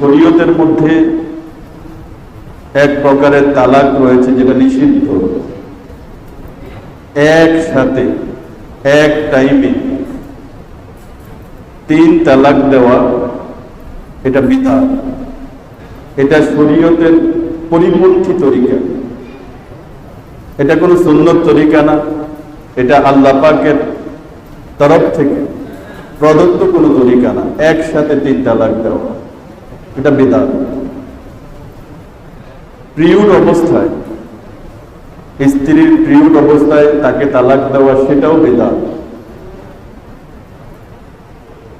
শরীয়তের মধ্যে এক প্রকারের তালাক রয়েছে যেটা নিষিদ্ধ। একসাথে, এক টাইমে তিন তালাক দেওয়া, এটা বিধা এটা শরীয়তের পরিপন্থী তরিকা। এটা কোনো সুন্দর তরিকা না। এটা আল্লাহ পাকের তরফ থেকে প্রদত্ত কোনো তরিকা না। একসাথে তিন তালাক দেওয়া। এটা বিধান প্রিয়ুড অবস্থায় স্ত্রীর প্রিয়ুড অবস্থায় তাকে তালাক দেওয়া, সেটাও বিধান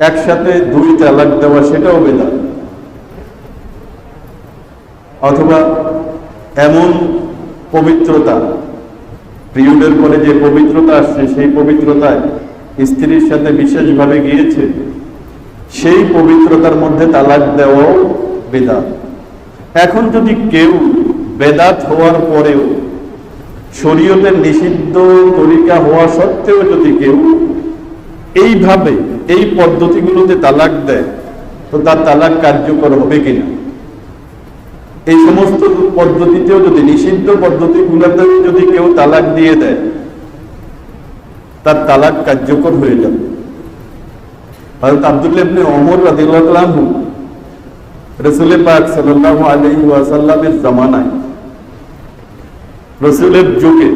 একসাথে দুই তালাক দেওয়া, সেটাও বিধান অথবা এমন পবিত্রতা পিরিয়ডের পরে যে পবিত্রতা আসছে, সেই পবিত্রতায় স্ত্রীর সাথে বিশেষভাবে গিয়েছে সেই পবিত্রতার মধ্যে তালাক দেওয়াও বেদাত। এখন যদি কেউ বেদাত হওয়ার পরেও শরীয়তের নিষিদ্ধ তরিকা হওয়া সত্ত্বেও যদি কেউ এইভাবে এই পদ্ধতিগুলোতে তালাক দেয়, তো তার তালাক কার্যকর হবে কিনা? এই সমস্ত পদ্ধতিতেও যদি, নিষিদ্ধ পদ্ধতিগুলোতে যদি কেউ তালাক দিয়ে দেয়, তার তালাক কার্যকর হয়ে যাবে। হযরত আব্দুল্লাহ ইবনে ওমর রাদিয়াল্লাহু আনহু রাসূল পাক সাল্লাল্লাহু আলাইহি ওয়াসাল্লামের জামানায় যুগে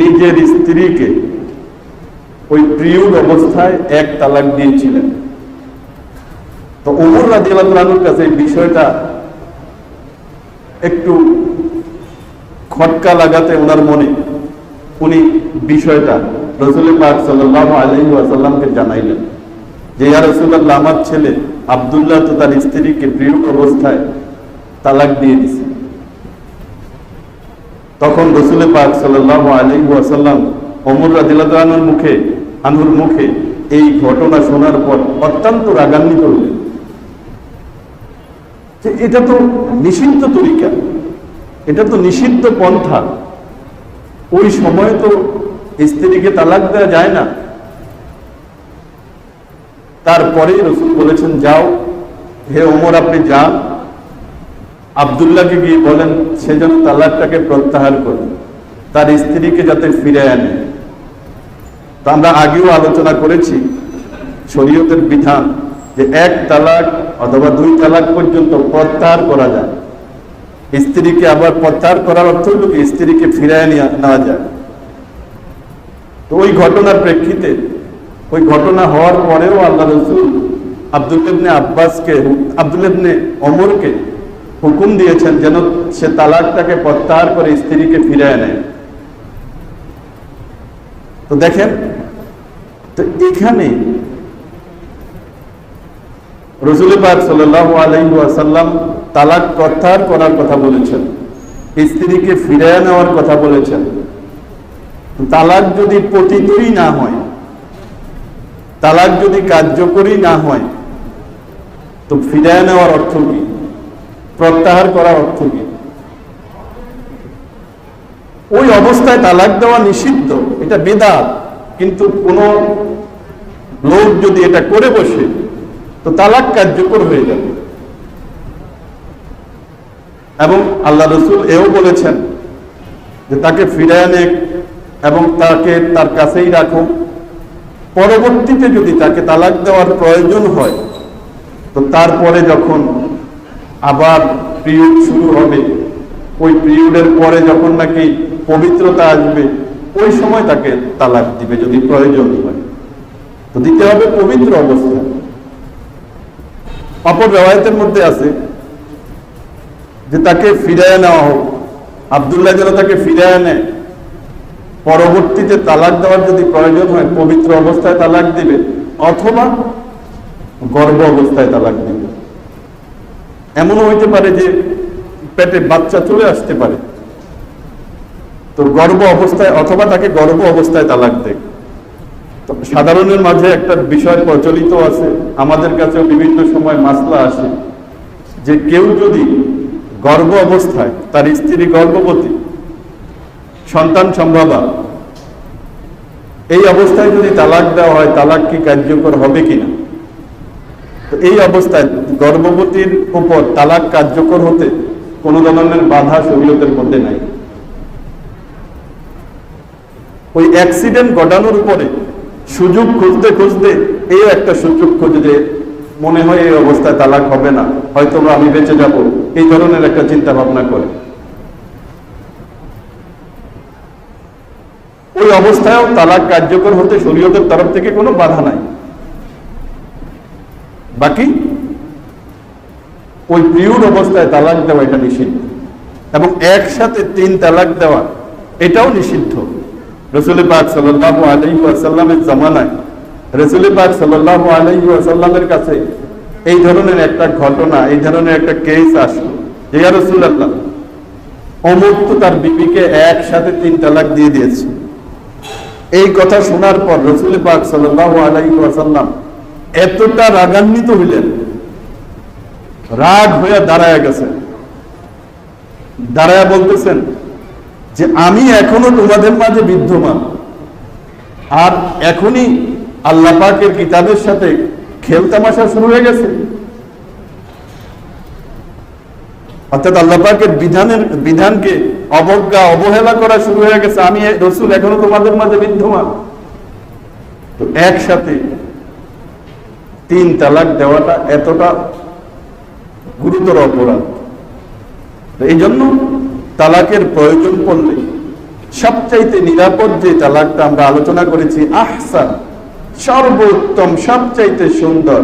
নিজের স্ত্রীকে ওই প্রিয়ুড অবস্থায় এক তালাক দিয়েছিলেন। তো ওমর রাদিয়াল্লাহু আনহুর কাছে বিষয়টা একটু খটকা লাগাতে ওনার মনে উনি বিষয়টা রসুল পাক সাল্লাহ আলহি আসাল্লামকে জানাইলেন। যে ইয়া আমার ছেলে আবদুল্লাহ তো তার স্ত্রীকে প্রিয় অবস্থায় তালাক দিয়ে দিছে। তখন রসুল পাক সাল্লাহ আলহি আসাল্লাম অমর রাদিল্লাহর মুখে আনুর মুখে এই ঘটনা শোনার পর অত্যন্ত রাগান্বিত হলেন। যে এটা তো নিষিদ্ধ তরিকা, এটা তো নিষিদ্ধ পন্থা। ওই সময় তো স্ত্রীকে তালাক দেওয়া যায় না। তারপরে রসুল বলেছেন, যাও, হে ওমর, আপনি যান। আবদুল্লাহকে গিয়ে বলেন, সে যেন তালাকটাকে প্রত্যাহার করে, তার স্ত্রীকে যাতে ফিরে আনে। তা আমরা আগেও আলোচনা করেছি শরীয়তের বিধান যে এক তালাক অথবা দুই তালাক পর্যন্ত প্রত্যাহার করা যায়। স্ত্রীকে আবার প্রত্যাহার করার অর্থ হল স্ত্রীকে ফিরায় নেওয়া যায়। তো ওই ঘটনার প্রেক্ষিতে ওই ঘটনা হওয়ার পরেও আল্লাহ রসুল আব্দুল ইবনে আব্বাসকে, আব্দুল ইবনে অমরকে হুকুম দিয়েছেন যেন সে তালাকটাকে প্রত্যাহার করে স্ত্রীকে ফিরায় নেয়। তো দেখেন, তো এখানে রসুল পাক সাল্লাহ তালাক প্রত্যাহার করার কথা বলেছেন, স্ত্রীকে ফিরিয়ে নেওয়ার কথা বলেছেন। তালাক যদি পতিতই না হয় তালাক যদি কার্যকরী না হয়, তো ফিরিয়ে নেওয়ার অর্থ কি? প্রত্যাহার করার অর্থ কি? ওই অবস্থায় তালাক দেওয়া নিষিদ্ধ, এটা বেদাত, কিন্তু কোন লোক যদি এটা করে বসে, তো তালাক কার্যকর হয়ে যাবে। এবং আল্লাহ রসুল এও বলেছেন যে তাকে ফিরে নে এবং তাকে তার কাছেই রাখো। পরবর্তীতে যদি তাকে তালাক দেওয়ার প্রয়োজন হয়, তো তারপরে যখন আবার পিরিয়ড শুরু হবে, ওই পিরিয়ডের পরে যখন নাকি পবিত্রতা আসবে, ওই সময় তাকে তালাক দিবে যদি প্রয়োজন হয়। তো দিতে হবে পবিত্র অবস্থা। অপর রেওয়ায়তের মধ্যে আছে যে তাকে ফিরায় নেওয়া হোক। আবদুল্লাহ যেন তাকে ফিরায় নেয়। পরবর্তীতে তালাক দেওয়ার যদি প্রয়োজন হয়, পবিত্র অবস্থায় তালাক দিবে, অথবা গর্ভ অবস্থায় তালাক দিবে। এমনও হইতে পারে যে পেটে বাচ্চা চলে আসতে পারে। তো গর্ভ অবস্থায় অথবা তাকে গর্ভ অবস্থায় তালাক দেয়। সাধারণের মাঝে একটা বিষয় প্রচলিত আছে, আমাদের কাছেও বিভিন্ন সময় মাসলা আসে, যে কেউ যদি গর্ভ অবস্থায়, তার স্ত্রী গর্ভবতী সন্তান সম্ভাবা। এই অবস্থায় যদি তালাক দেওয়া হয়, তালাক কি কার্যকর হবে কিনা? এই অবস্থায় গর্ভবতীর উপর তালাক কার্যকর হতে কোন ধরনের বাধা শরীয়তের মধ্যে নাই। ওই অ্যাক্সিডেন্ট ঘটানোর উপরে সুযোগ খুঁজতে খুঁজতে এই একটা সুযোগ খুঁজে যে মনে হয় এই অবস্থায় তালাক হবে না হয়তো আমি বেঁচে যাব। এই ধরনের একটা চিন্তা ভাবনা করে। ওই অবস্থায়ও তালাক কার্যকর হতে শরীয়তের তরফ থেকে কোনো বাধা নাই। বাকি, ওই পিউর অবস্থায় তালাক দেওয়া এটা নিষিদ্ধ। এবং একসাথে তিন তালাক দেওয়া, এটাও নিষিদ্ধ। রসুল পাক সাল্লাহ আলহি আসাল্লামের জামানায় রসুল পাক সাল্লাহ আলহি আসাল্লামের কাছে এই ধরনের একটা ঘটনা, এই ধরনের একটা কেস আসলো যে রসুল আল্লাহ অমুক তো তার বিবিকে একসাথে তিন তালাক দিয়ে দিয়েছে। এই কথা শোনার পর রসুল পাক সাল্লাহ এতটা রাগান্বিত হইলেন। রাগ হয়ে দাঁড়ায় গেছেন। দাঁড়ায় বলতেছেন যে, আমি এখনও তোমাদের মাঝে বিদ্যমান। আর এখনই আল্লাহ পাকের কিতাবের সাথে খেলতামাশা শুরু হয়ে গেছে। অর্থাৎ আল্লাহ পাকের বিধানের, বিধানকে অবজ্ঞা, অবহেলা করা শুরু হয়ে গেছে। আমি রসুল এখনও তোমাদের মাঝে বিদ্যমান। তো একসাথে তিন তালাক দেওয়াটা এতটা গুরুতর অপরাধ। এই জন্য তালাকের প্রয়োজন পড়লে সবচাইতে নিরাপদ যে তালাকটা আমরা আলোচনা করেছি, আহসান, সর্বোত্তম, সবচাইতে সুন্দর।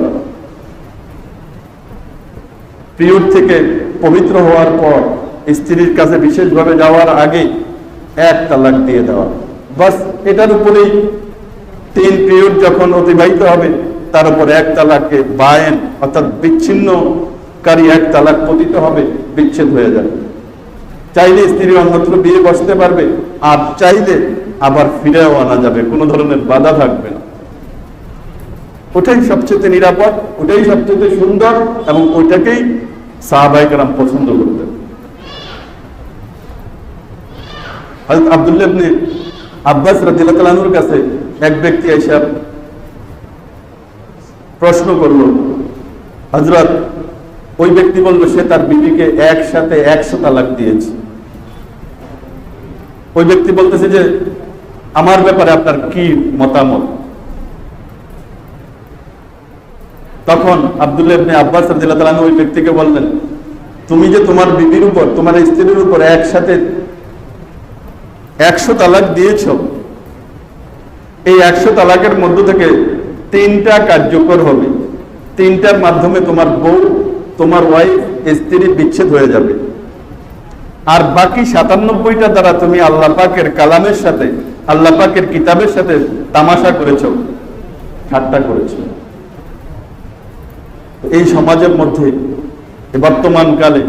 পিরিয়ড থেকে পবিত্র হওয়ার পর স্ত্রীর কাছে বিশেষভাবে যাওয়ার আগে এক তালাক দিয়ে দেওয়া। বাস, এটার উপরেই তিন পিরিয়ড যখন অতিবাহিত হবে, তার উপর এক তালাককে বায়েন, অর্থাৎ বিচ্ছিন্নকারী এক তালাক পতিত হবে, বিচ্ছেদ হয়ে যাবে। চাইলে স্ত্রী অন্যত্র বিয়ে বসতে পারবে, আর চাইলে আবার ফিরেও আনা যাবে। কোনো ধরনের বাধা থাকবে না। ওটাই সবচেয়ে নিরাপদ, ওটাই সবচেয়ে সুন্দর এবং ওইটাকেই সাহাবাহিকরাম পছন্দ করতেন। আবদুল্লাহ আব্বাস রাজিল্লাহর কাছে এক ব্যক্তি এসে প্রশ্ন করল হজরত ওই ব্যক্তি বলল, সে তার বিবিকে একসাথে একশো তালাক দিয়েছে। ওই ব্যক্তি বলতেছে যে, আমার ব্যাপারে আপনার কি মতামত? তখন আবদুল্লাহ আব্বাস রাদিয়াল্লাহু ওই ব্যক্তিকে বললেন, তুমি যে তোমার বিবির উপর, তোমার স্ত্রীর উপর একসাথে একশো তালাক দিয়েছ, এই একশো তালাকের মধ্য থেকে তিনটা কার্যকর হবে। তিনটার মাধ্যমে তোমার বউ, তোমার ওয়াইফ স্ত্রী বিচ্ছেদ হয়ে যাবে। আর বাকি সাতানব্বইটা দ্বারা তুমি আল্লাহ পাকের কালামের সাথে, আল্লাহ পাকের কিতাবের সাথে তামাশা করেছ, ঠাট্টা করেছ। এই সমাজের মধ্যে বর্তমান কালে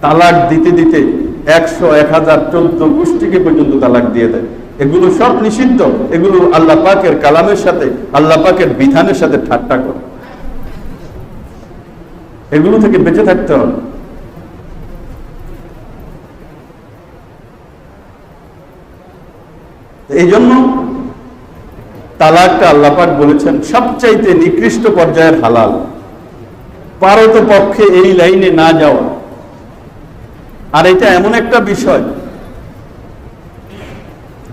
তালাক দিতে দিতে একশো এক হাজার চোদ্দ গোষ্ঠীকে পর্যন্ত তালাক দিয়ে দেয়। এগুলো সব নিষিদ্ধ। এগুলো আল্লাহ পাকের কালামের সাথে, আল্লাহ পাকের বিধানের সাথে ঠাট্টা করে। এগুলো থেকে বেঁচে থাকতে হবে। এই জন্য তালাকটা আল্লাপাক বলেছেন, সবচাইতে নিকৃষ্ট পর্যায়ের হালাল। পারত পক্ষে এই লাইনে না যাওয়া আর এটা এমন একটা বিষয়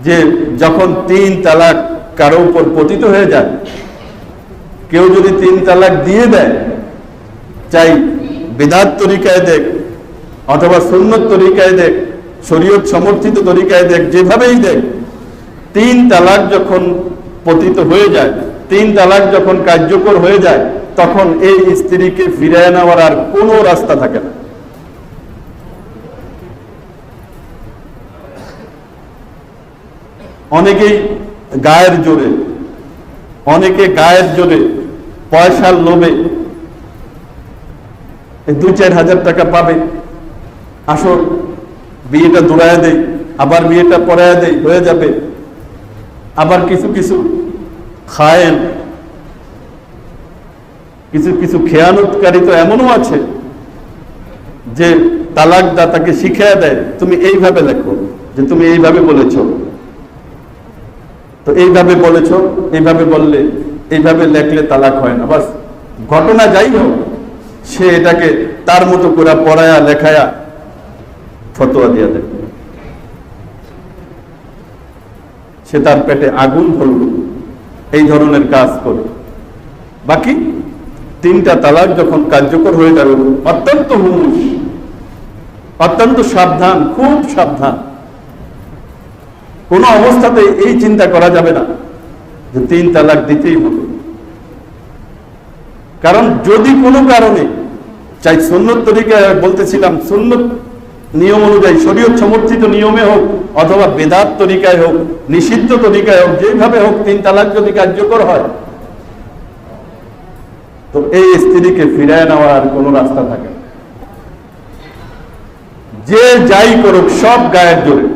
যে যখন তিন তালাক কারও উপর পতিত হয়ে যায়, কেউ যদি তিন তালাক দিয়ে দেয়, চাই বেদাত তরিকায় দেখ অথবা সুন্নত তরিকায় দেখ, শরীয়ত সমর্থিত তরিকায় দেখ, যেভাবেই দেখ, তিন তালাক যখন পতিত হয়ে যায়, তিন তালাক যখন কার্যকর হয়ে যায় তখন এই স্ত্রীকে ফিরে নেওয়ার আর কোনো রাস্তা থাকে না। অনেকেই গায়ের জোরে, অনেকে গায়ের জোরে পয়সার লোভে দু চার হাজার টাকা পাবে। আসো বিয়েটা দৌড়ায় দেয় আবার বিয়েটা পড়ায় দেয় হয়ে যাবে। আবার কিছু কিছু খায়েন কিছু কিছু খেয়ানতকারী তো এমনও আছে যে তালাক দাতাকে শিখিয়ে দেয়, তুমি এইভাবে লেখো যে তুমি এইভাবে বলেছ। তো এইভাবে বলেছ, এইভাবে বললে, এইভাবে লেখলে তালাক হয় না। বাস, ঘটনা যাই হোক, সে এটাকে তার মতো করে পড়ায়া, লেখায়া ফতোয়া দিয়া দেয়। সে তার পেটে আগুন ধরল এই ধরনের কাজ করে বাকি তিনটা তালাক যখন কার্যকর হয়ে যাবে অত্যন্ত হুমুস অত্যন্ত সাবধান, খুব সাবধান। কোনো অবস্থাতে এই চিন্তা করা যাবে না যে তিন তালাক দিতেই হবে। কারণ যদি কোনো কারণে, চাই সুন্নত তরিকায় বলতেছিলাম, সুন্নত নিয়ম অনুযায়ী, শরীয়ত সমর্থিত নিয়মে হোক, অথবা বেদাত তরিকায় হোক, নিষিদ্ধ তরিকায় হোক যেভাবে হোক, তিন তালাক যদি কার্যকর হয় তো এই স্ত্রীকে ফিরায় নেওয়ার কোনো রাস্তা থাকে না। যে যাই করুক, সব গায়ের জোরে।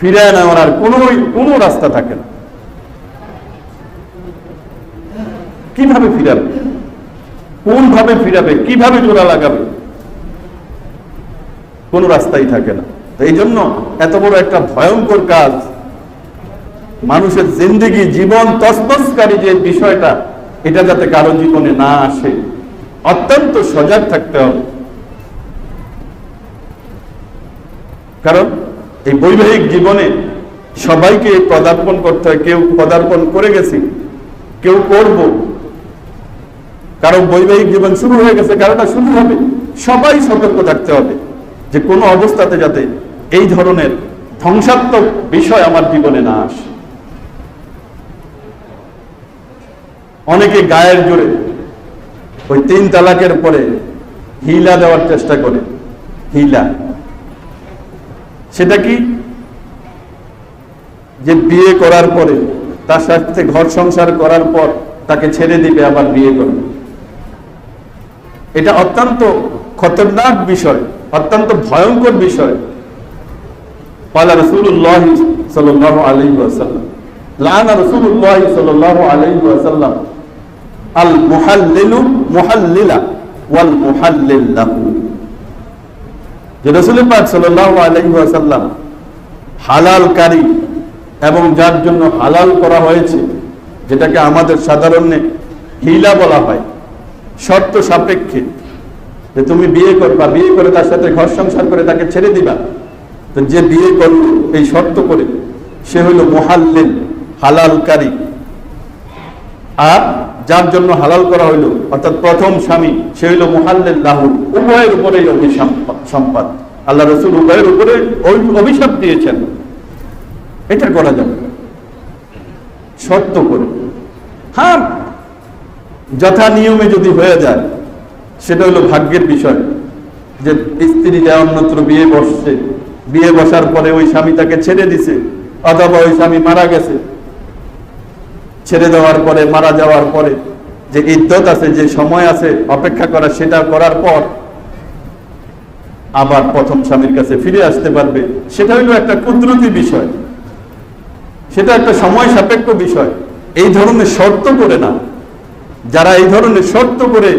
ফিরায় নেওয়ার আর কোনো কোনো রাস্তা থাকে না। কীভাবে ফিরাবে? কোন ভাবে ফিরাবে? কীভাবে জোড়া লাগাবে? কোন রাস্তাই থাকে না। এই জন্য এত বড় একটা ভয়ঙ্কর কাজ। মানুষের জিন্দগি, জীবন তসতসকারী যে বিষয়টা এটা যাতে কারও জীবনে না আসে। অত্যন্ত সজাগ থাকতে হবে। কারণ এই বৈবাহিক জীবনে সবাইকে পদার্পণ করতে হয়। কেউ পদার্পণ করে গেছি, কেউ করব। কারও বৈবাহিক জীবন শুরু হয়ে গেছে কারোটা শুরু হবে। সবাই সতর্ক থাকতে হবে যে কোনো অবস্থাতে যাতে এই ধরনের ধ্বংসাত্মক বিষয় আমার জীবনে না আসে। অনেকে গায়ের জোরে ওই তিন তালাকের পরে হিলা দেওয়ার চেষ্টা করে। হিলা। সেটা কি? যে বিয়ে করার পরে, তার সাথে ঘর সংসার করার পর তাকে ছেড়ে দিবে, আবার বিয়ে করবে। এটা অত্যন্ত খতরনাক বিষয়, অত্যন্ত ভয়ঙ্কর বিষয়। পালা রসুল্লাহ সাল আলহ্লাম লানা রসুল্লাহ সাল আলহ্লাম আল মুহাল্লিলু মুহাল্লিলা ওয়াল মুহাল্লিল্লাহু যে রসুল পাক সাল্লাল্লাহু আলাইহি ওয়াসাল্লাম হালালকারী এবং যার জন্য হালাল করা হয়েছে, যেটাকে আমাদের সাধারণে হিলা বলা হয়, শর্ত সাপেক্ষে যে তুমি বিয়ে করবা, বিয়ে করে তার সাথে ঘর সংসার করে তাকে ছেড়ে দিবা। তো যে বিয়ে করল, এই শর্ত করে সে হলো মোহাল্লিন হালালকারী আর যার জন্য হালাল করা হইল, অর্থাৎ প্রথম স্বামী, সে হইল মোহাল্লিল লাহু, উভয়ের উপরেই সম্পাদ আল্লাহ রসুল উভয়ের উপরে অভিশাপ দিয়েছেন। এটা করা যাবে শর্ত করে। হ্যাঁ যথা নিয়মে যদি হয়ে যায়, সেটা হলো ভাগ্যের বিষয়। যে স্ত্রী যে অন্যত্র বিয়ে বসছে, বিয়ে বসার পরে ওই স্বামী তাকে ছেড়ে দিছে, অথবা ওই স্বামী মারা গেছে ছেড়ে দেওয়ার পরে, মারা যাওয়ার পরে যে ইদ্যত আছে, যে সময় আছে অপেক্ষা করা, সেটা করার পর আবার প্রথম স্বামীর কাছে ফিরে আসতে পারবে। সেটা হইল একটা কুদরতি বিষয়। সেটা একটা সময় সাপেক্ষ বিষয়। এই ধরনের শর্ত করে না। যারা এই ধরনের শর্ত করে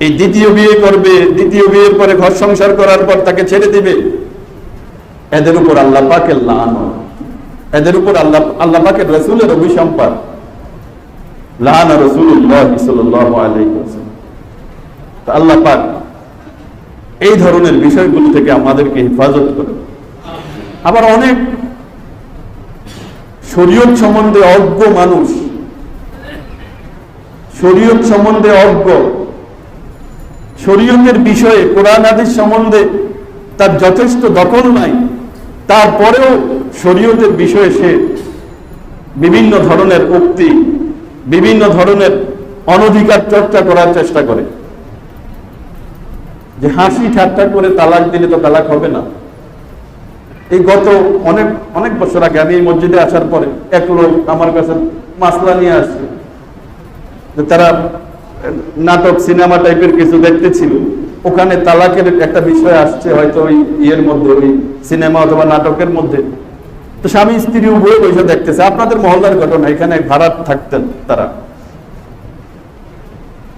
এই দ্বিতীয় বিয়ে করবে, দ্বিতীয় বিয়ের পরে ঘর সংসার করার পর তাকে ছেড়ে দিবে, এদের উপর আল্লাহ পাকের লান এদের উপর আল্লাহ আল্লাহ পাকের রসুলের অভিসম্পাদ আল্লাহ পাক এই ধরনের বিষয়গুলো থেকে আমাদেরকে হেফাজত করে আবার অনেক শরীয়ত সম্বন্ধে অজ্ঞ মানুষ, শরীয়ত সম্বন্ধে অজ্ঞ, শরীয়তের বিষয়ে কোরআন আদির সম্বন্ধে তার যথেষ্ট দখল নাই, তারপরেও শরীয়তের বিষয়ে সে বিভিন্ন ধরনের উক্তি, বিভিন্ন ধরনের অনধিকার চর্চা করার চেষ্টা করে। যে হাসি ঠাট্টা করে তালাক দিলে তো তালাক হবে না। এই গত অনেক অনেক বছর আগে আমি এই মসজিদে আসার পরে এক লোক আমার কাছে মাসলা নিয়ে আসছে। যে তারা নাটক, সিনেমা টাইপের কিছু দেখতেছিল। ওখানে তালাকের একটা বিষয় আসছে হয়তো ওই ইয়ের মধ্যে, ওই সিনেমা অথবা নাটকের মধ্যে। তো স্বামী স্ত্রী উভয় বসে দেখতেছে, আপনাদের মহল্লার ঘটনা, এখানে ভাড়া থাকতেন তারা।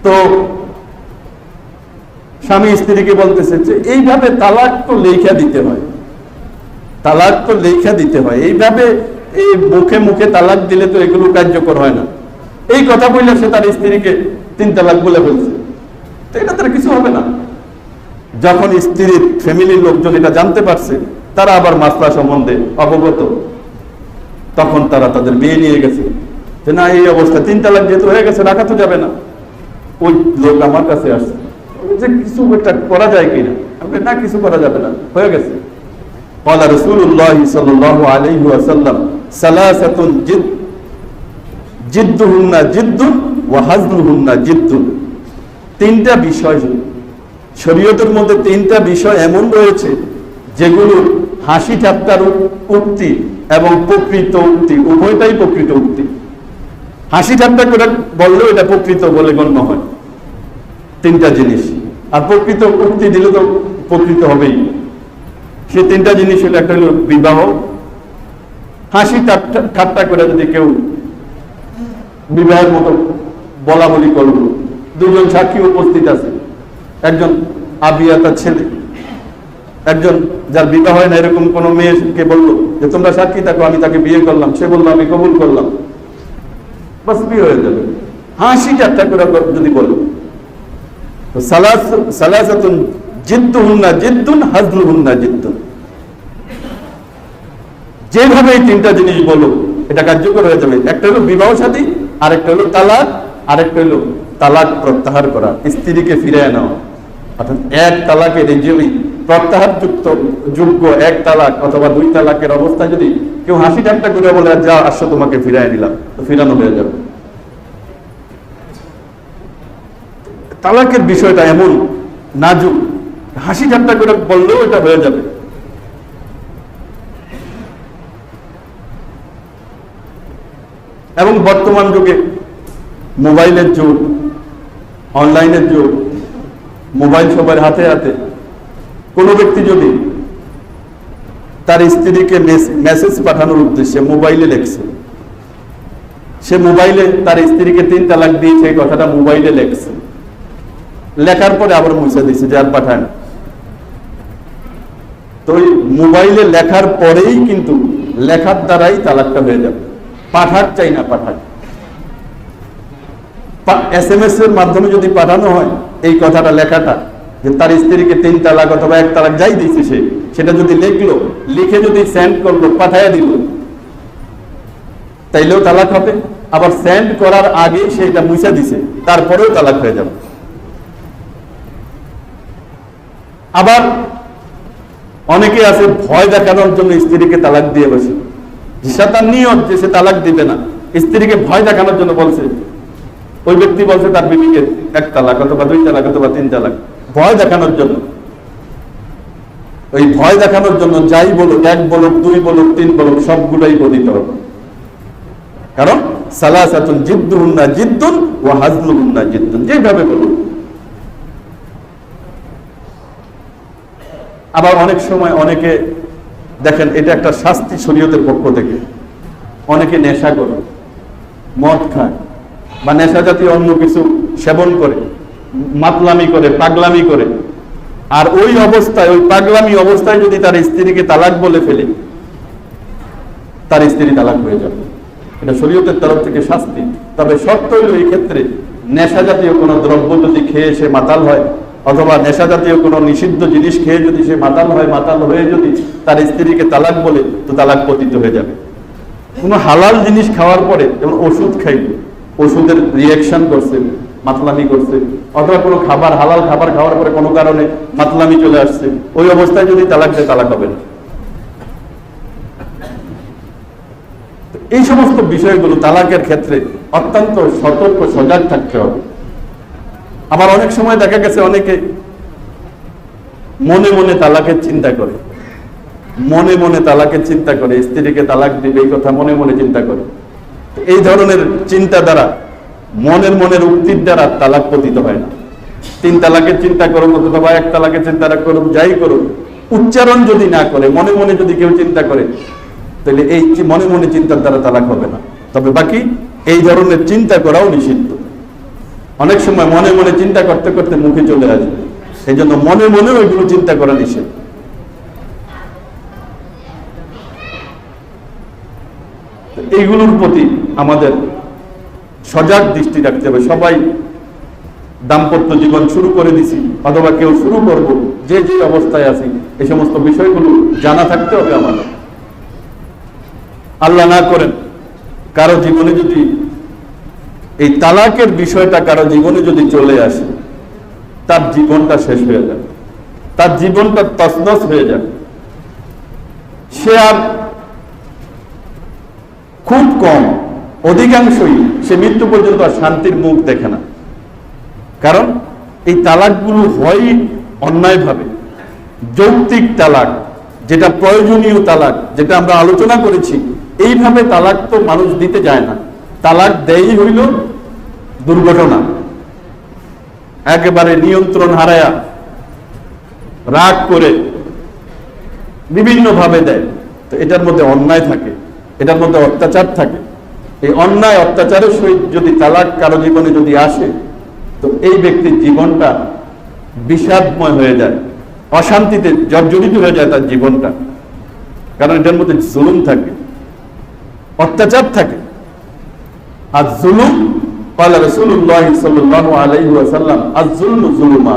তো স্বামী স্ত্রীকে বলতেছে যে, এইভাবে তালাক তো লেখা দিতে হয়। তালাক তো লেখা দিতে হয়। এইভাবে এই মুখে মুখে তালাক দিলে তো এগুলো কার্যকর হয় না। এই কথা বললে সে তার স্ত্রীকে তিন তালাক বলে বলছে তো এটা তারা কিছু হবে না। যখন স্ত্রীর ফ্যামিলির লোকজন এটা জানতে পারছে তারা আবার মাসলা সম্বন্ধে অবগত তখন তারা তাদের বিয়ে নিয়ে গেছে যে না এই অবস্থা তিন তালাক যেহেতু হয়ে গেছে রাখা তো যাবে না ওই লোক আমার কাছে আসছে যে কিছু একটা করা যায় কিনা আমি বলি, না কিছু করা যাবে না হয়ে গেছে قال رسول الله صلى الله عليه وسلم ثلاثة جد জিদ্দুহুন্না জিদ্দুন ওয়া হাজলুহুন্না জিদ্দুন তিনটা বিষয় শরীয়তের মধ্যে তিনটা বিষয় এমন রয়েছে যেগুলো হাসি ঠাট্টার উক্তি এবং প্রকৃত উক্তি, উভয়টাই প্রকৃত উক্তি। হাসি ঠাট্টা করে বললেও এটা প্রকৃত বলে গণ্য হয়। তিনটা জিনিস। আর প্রকৃত উক্তি দিলে তো প্রকৃত হবেই। সে তিনটা জিনিস হলো একটা হলো বিবাহ। হাসি ঠাট্টা করে যদি কেউ বিবাহের মতো বলা বলি করল, দুজন সাক্ষী উপস্থিত আছে। একজন আবিয়া তার ছেলে। একজন যার বিবাহ হয় না, এরকম কোন মেয়েকে বলল যে, তোমরা সাক্ষী থাকো, আমি তাকে বিয়ে করলাম। সে বলল, আমি কবুল করলাম। বাস বিয়ে হয়ে যাবে। হাসি ঠাট্টা করে যদি বলো। সালাসাতুন জিদ্দুহুন্না জিদ্দুন, হাজলুহুন্না জিদ্দুন। যেভাবে এই তিনটা জিনিস বলো, এটা কার্যকর হয়ে যাবে। একটা হলো বিবাহ সাথী, আরেকটা হলো তালাক, আরেকটা হলো তালাক প্রত্যাহার করা, স্ত্রীকে ফিরে নেওয়া। অর্থাৎ এক তালাকের এই যে ওই প্রত্যাহার যুক্ত যোগ্য এক তালাক অথবা দুই তালাকের অবস্থায় যদি কেউ হাসি ঠাট্টা করে বলে যা আসো তোমাকে ফিরাই নিলাম তো ফিরানো হয়ে যাবে। তালাকের বিষয়টা এমন, নাজুক। হাসি ঠাট্টা করে বললেও এটা হয়ে যাবে। এবং বর্তমান যুগে মোবাইলের যুগ, অনলাইনের যুগ, মোবাইল সবার হাতে হাতে কোনো ব্যক্তি যদি তার স্ত্রীকে মেসেজ পাঠানোর উদ্দেশ্যে মোবাইলে লেখছে, সে মোবাইলে তার স্ত্রীকে তিন তালাক দিয়ে সেই কথাটা মোবাইলে লেখছে। লেখার পরে আবার মুছে দিচ্ছে যে আর পাঠায় না তো ওই মোবাইলে লেখার পরেই কিন্তু লেখার দ্বারাই তালাকটা হয়ে যাবে। পাঠাক চাই না পাঠাক। এস এম এস এর মাধ্যমে যদি পাঠানো হয়, এই কথাটা লেখাটা যে তার স্ত্রীকে তিন তালাক অথবা এক তালাক যাই দিচ্ছে সে, সেটা যদি লিখলো, লিখে যদি সেন্ড করল, পাঠাইয়া দিল, তাইলেও তালাক হবে। আবার সেন্ড করার আগে সেটা মুছে দিছে, তারপরেও তালাক হয়ে যাবে। আবার অনেকে আছে ভয় দেখানোর জন্য স্ত্রীকে তালাক দিয়ে বসে। সে তার নিয়ত যে সে তালাক দিবে না, স্ত্রীকে ভয় দেখানোর জন্য বলছে, ওই ব্যক্তি বলছে তার বিবিকে এক তালাক অথবা দুই তালাক অথবা তিন তালাক। ভয় দেখানোর জন্য। ওই ভয় দেখানোর জন্য যাই বলুক, এক বলুক, দুই বলুক, তিন বলুক, সবগুলোই বলিত হবে। কারণ সালাসাতুন জিদ্দুহুন্না জিদ্দুন ও হাজলুহুন্না জিদ্দুন, যেভাবে বলুন আবার অনেক সময় অনেকে দেখেন, এটা একটা শাস্তি শরীয়তের পক্ষ থেকে। অনেকে নেশা করে, মদ খায় বা নেশা জাতীয় অন্য কিছু সেবন করে। মাতলামি করে, পাগলামি করে। আর ওই অবস্থায়, ওই পাগলামি অবস্থায় যদি তার স্ত্রীকে তালাক বলে ফেলে, তার স্ত্রী তালাক হয়ে যাবে। এটা শরীয়তের তরফ থেকে শাস্তি। তবে শর্ত হইল এই ক্ষেত্রে নেশা জাতীয় কোনো দ্রব্য যদি খেয়ে সে মাতাল হয়, অথবা নেশা জাতীয় কোনো নিষিদ্ধ জিনিস খেয়ে যদি সে মাতাল হয়, মাতাল হয়ে যদি তার স্ত্রীকে তালাক বলে, তো তালাক পতিত হয়ে যাবে। কোনো হালাল জিনিস খাওয়ার পরে যেমন ওষুধ খাইল, ওষুধের রিয়াকশন করছে মাতলামি করছে। অথবা কোনো খাবার, হালাল খাবার খাওয়ার পরে কোনো কারণে মাতলামি চলে আসছে। ওই অবস্থায় যদি তালাক দেয়, তালাক হবে এই সমস্ত বিষয়গুলো তালাকের ক্ষেত্রে অত্যন্ত সতর্ক, সজাগ থাকতে হবে। আবার অনেক সময় দেখা গেছে, অনেকে মনে মনে তালাকের চিন্তা করে। মনে মনে তালাকের চিন্তা করে। স্ত্রীকে তালাক দিবে, এই কথা মনে মনে চিন্তা করে। এই ধরনের চিন্তা দ্বারা মনের মনের উক্তির দ্বারা তালাক পতিত হয় না। তিন তালাকের চিন্তা করুন, অথবা এক তালাকের চিন্তা করুন, যাই করুন। উচ্চারণ যদি না করে, মনে মনে যদি কেউ চিন্তা করে, তাহলে এই মনে মনে চিন্তার দ্বারা তালাক হবে না। তবে বাকি, এই ধরনের চিন্তা করাও নিষিদ্ধ। অনেক সময় মনে মনে চিন্তা করতে করতে মুখে চলে আসবে সেই জন্য মনে মনে ওইগুলো চিন্তা করা নিষেধ এইগুলোর প্রতি আমাদের সজাগ দৃষ্টি রাখতে হবে। সবাই দাম্পত্য জীবন শুরু করে দিছি, অথবা কেউ শুরু করব, যে যে অবস্থায় আছি এই সমস্ত বিষয়গুলো জানা থাকতে হবে আমাদের। আল্লাহ না করেন, কারও জীবনে যদি এই তালাকের বিষয়টা কারও জীবনে যদি চলে আসে, তার জীবনটা শেষ হয়ে যাবে। তার জীবনটা তসনস হয়ে যাবে। সে আর খুব কম অধিকাংশই সে মৃত্যু পর্যন্ত আর শান্তির মুখ দেখে না। কারণ এই তালাকগুলো হয় অন্যায়ভাবে। যৌক্তিক তালাক, যেটা প্রয়োজনীয় তালাক, যেটা আমরা আলোচনা করেছি, এইভাবে তালাক তো মানুষ দিতে যায় না। তালাক দেয়ই হইল দুর্ঘটনা। একেবারে নিয়ন্ত্রণ হারায়া, রাগ করে বিভিন্ন ভাবে দেয়। তো এটার মধ্যে অন্যায় থাকে, এটার মধ্যে অত্যাচার থাকে। এই অন্যায় অত্যাচারের সহিত যদি তালাক কারও জীবনে যদি আসে, তো এই ব্যক্তির জীবনটা বিষাদময় হয়ে যায়, অশান্তিতে জর্জরিত হয়ে যায় তার জীবনটা। কারণ এটার মধ্যে জুলুম থাকে, অত্যাচার থাকে। আর জুলুম পালা রসুল্লাহ সাল্লাহ আলাইহি আর জুলুম জুলুমা,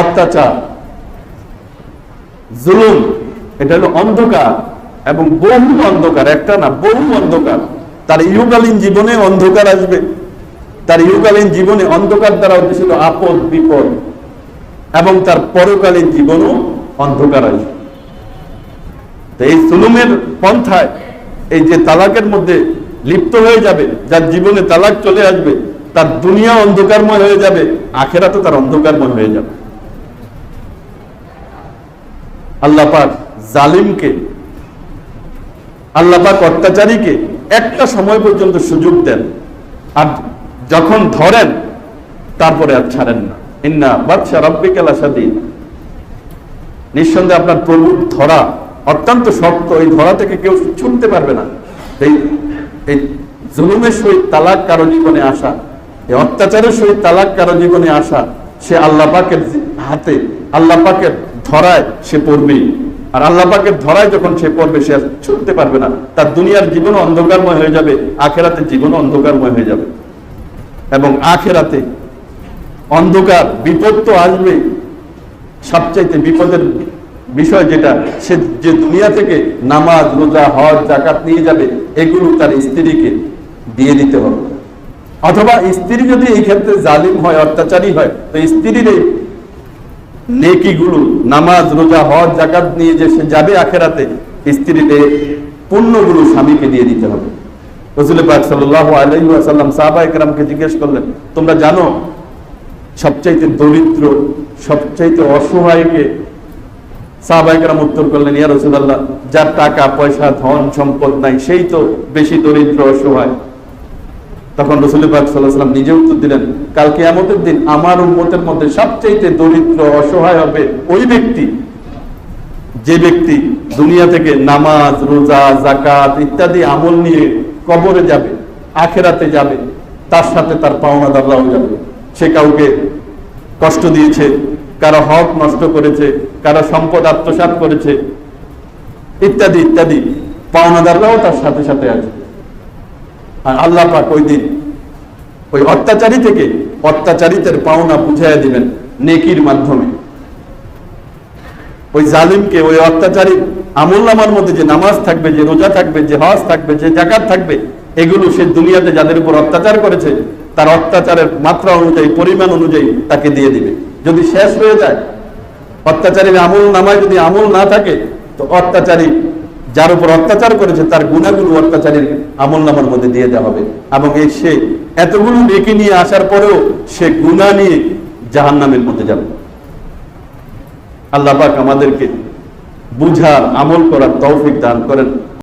অত্যাচার, জুলুম, এটা হলো অন্ধকার। এবং বহু অন্ধকার, একটা না, বহু অন্ধকার। তার ইহকালীন জীবনে অন্ধকার আসবে। তার ইহকালীন জীবনে অন্ধকার দ্বারা উদ্দেশ্য আপদ, বিপদ, এবং তার পরকালীন জীবনও অন্ধকার আসবে। তো এই জুলুমের পন্থায় এই যে তালাকের মধ্যে লিপ্ত হয়ে যাবে, যার জীবনে তালাক চলে আসবে, তার দুনিয়া অন্ধকারময় হয়ে যাবে আখেরা তো তার অন্ধকারময় হয়ে যাবে। আল্লাহ পাক জালিমকে আল্লাহ পাক অত্যাচারীকে একটা সময় পর্যন্ত সুযোগ দেন। আর যখন ধরেন, তারপরে আর ছাড়েন না। ইন্না বাদশা রব্বিকালা সাদী নিঃসন্দেহে আপনার প্রভুর ধরা অত্যন্ত শক্ত। এই ধরা থেকে কেউ ছুটতে পারবে না। এই এই জুলুমের সহিত তালাক কারও জীবনে আসা, এই অত্যাচারের সহিত তালাক কারও জীবনে আসা, সে আল্লাহ পাকের হাতে, আল্লাহ পাকের ধরায় সে পড়বেই। আর আল্লাহ পাকের ধরায় যখন সে পড়বে সে আর ছুটতে পারবে না, তার দুনিয়ার জীবন অন্ধকারময় হয়ে যাবে, আখেরাতে জীবন অন্ধকারময় হয়ে যাবে। এবং আখেরাতে অন্ধকার, বিপদ তো আসবে সবচাইতে বিপদের বিষয় যেটা, সে যে দুনিয়া থেকে নামাজ, রোজা, হজ জাকাত নিয়ে যাবে, এগুলো তার স্ত্রীকে দিয়ে দিতে হবে। অথবা স্ত্রী যদি এই ক্ষেত্রে জালিম হয়, অত্যাচারী হয়, তো স্ত্রীর এই নেকিগুলো, নামাজ, রোজা, হজ জাকাত নিয়ে যে সে যাবে আখেরাতে স্ত্রীর এই পুণ্যগুলো স্বামীকে দিয়ে দিতে হবে। সাহাবা একরামকে জিজ্ঞেস করলেন, তোমরা জানো, সবচাইতে দরিদ্র, সবচাইতে অসহায়কে? সাহবাইকরাম উত্তর করলেন, ইয়া যার টাকা, পয়সা, ধন, সম্পদ নাই, সেই তো বেশি দরিদ্র, অসহায়। তখন রসুল পাক নিজে উত্তর দিলেন কালকে এমতের দিন আমার উন্মতের মধ্যে সবচাইতে দরিদ্র, অসহায় হবে ওই ব্যক্তি, যে ব্যক্তি দুনিয়া থেকে নামাজ, রোজা জাকাত ইত্যাদি আমল নিয়ে কবরে যাবে, আখেরাতে যাবে, তার সাথে তার পাওনাদাররাও যাবে। সে কাউকে কষ্ট দিয়েছে, কারও হক নষ্ট করেছে, কারও সম্পদ আত্মসাত করেছে, ইত্যাদি ইত্যাদি। পাওনাদাররাও তার সাথে সাথে আছে আর আল্লাহ পাক ওই দিন ওই অত্যাচারী থেকে অত্যাচারীদের পাওনা বুঝাইয়া দিবেন নেকির মাধ্যমে। ওই জালিমকে, ওই অত্যাচারী আমল নামার মধ্যে যে নামাজ থাকবে, যে রোজা থাকবে, যে হজ থাকবে, যে জাকাত থাকবে, এগুলো সে দুনিয়াতে যাদের উপর অত্যাচার করেছে, তার অত্যাচারের মাত্রা অনুযায়ী, পরিমাণ অনুযায়ী তাকে দিয়ে দিবে। যদি শেষ হয়ে যায়, অত্যাচারীর আমল নামায় যদি আমল না থাকে, তো অত্যাচারী যার উপর অত্যাচার করেছে, তার গুণাগুলো অত্যাচারের আমল নামার মধ্যে দিয়ে দেওয়া হবে। এবং এই সে এতগুলো নেকি নিয়ে আসার পরেও সে গুণা নিয়ে জাহান নামের মধ্যে যাবে। আল্লাহ পাক আমাদেরকে বুঝার, আমল করার তৌফিক দান করেন।